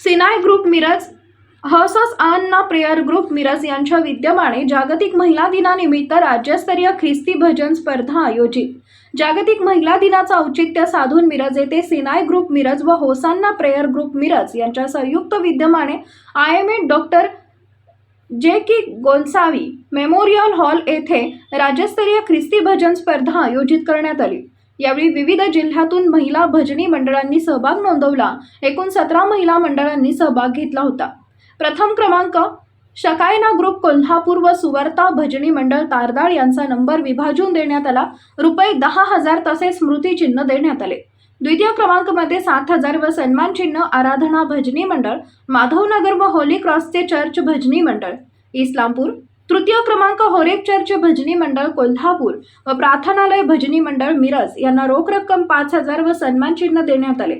सिनाय ग्रुप मिरज हसस अन्ना prayer group Miraj यांच्या विद्यमाने जागतिक महिला दिनानिमित्त राज्यस्तरीय ख्रिस्ती भजन स्पर्धा आयोजित. जागतिक महिला दिनाचं औचित्य साधून मिरज येथे सिनाय ग्रुप मिरज व होसान्ना प्रेयर ग्रुप मिरज यांच्या संयुक्त विद्यमाने आय एम एड डॉक्टर जे की गोन्सावी मेमोरियल हॉल येथे राज्यस्तरीय ख्रिस्ती भजन स्पर्धा आयोजित करण्यात आली. यावेळी विविध जिल्ह्यातून महिला भजनी मंडळांनी सहभाग नोंदवला. एकूण सतरा महिला मंडळांनी सहभाग घेतला होता. प्रथम क्रमांक शकायना ग्रुप कोल्हापूर व सुवर्ता भजनी मंडळ तारदाळ यांचा नंबर विभाजून देण्यात आला. रुपये दहा हजार तसेच स्मृतिचिन्ह देण्यात आले. द्वितीय क्रमांकमध्ये सात हजार व सन्मान चिन्ह आराधना भजनी मंडळ माधवनगर व होली क्रॉसचे चर्च भजनी मंडळ इस्लामपूर तृतीय क्रमांक होरेक चर्च भजनी मंडळ कोल्हापूर व प्रार्थनालय भजनी मंडळ मिरज यांना रोख रक्कम पाच हजार व सन्मान चिन्ह देण्यात आले.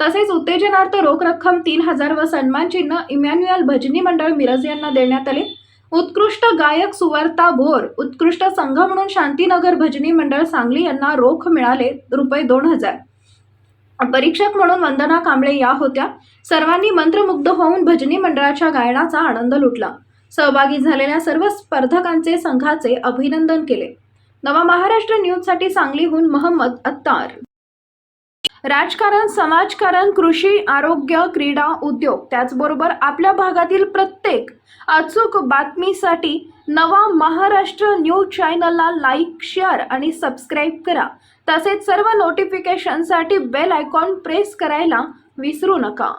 तसेच उत्तेजनार्थ रोख रक्कम तीन हजार व सन्मान चिन्ह इमॅन्युअल भजनी मंडळ मिरज यांना देण्यात आले. उत्कृष्ट गायक सुवर्ता भोर उत्कृष्ट संघ म्हणून शांतीनगर भजनी मंडळ सांगली यांना रोख मिळाले रुपये दोन हजार. परीक्षक म्हणून वंदना कांबळे या होत्या. सर्वांनी मंत्रमुग्ध होऊन भजनी मंडळाच्या गायनाचा आनंद लुटला. सहभागी झालेल्या सर्व स्पर्धकांचे संघाचे अभिनंदन केले. नवा महाराष्ट्र न्यूजसाठी सांगलीहून महम्मद अत्तार. राजकारण समाजकारण कृषी आरोग्य क्रीडा उद्योग त्याचबरोबर आपल्या भागातील प्रत्येक अचूक बातमीसाठी नवा महाराष्ट्र न्यूज चॅनलला लाईक शेअर आणि सबस्क्राईब करा. तसेच सर्व नोटिफिकेशनसाठी बेल आयकॉन प्रेस करायला विसरू नका.